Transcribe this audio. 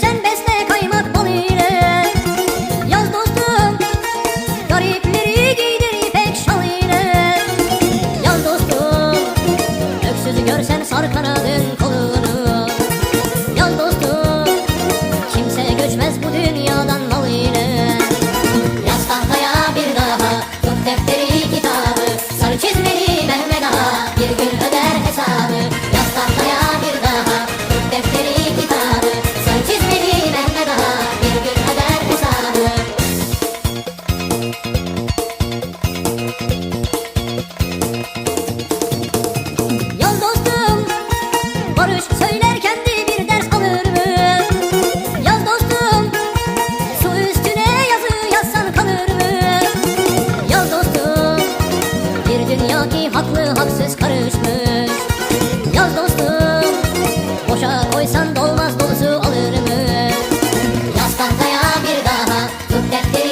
Sen besle kaymak bal Yaz dostum Garipleri giydir ipek ile. Yaz dostum Öksüzü görsen sar kanadın Ki haklı haksız karışmış. Yaz dostum Boşa koysan dolmaz dolusu alır mı? Yaz tahtaya bir daha Tut defter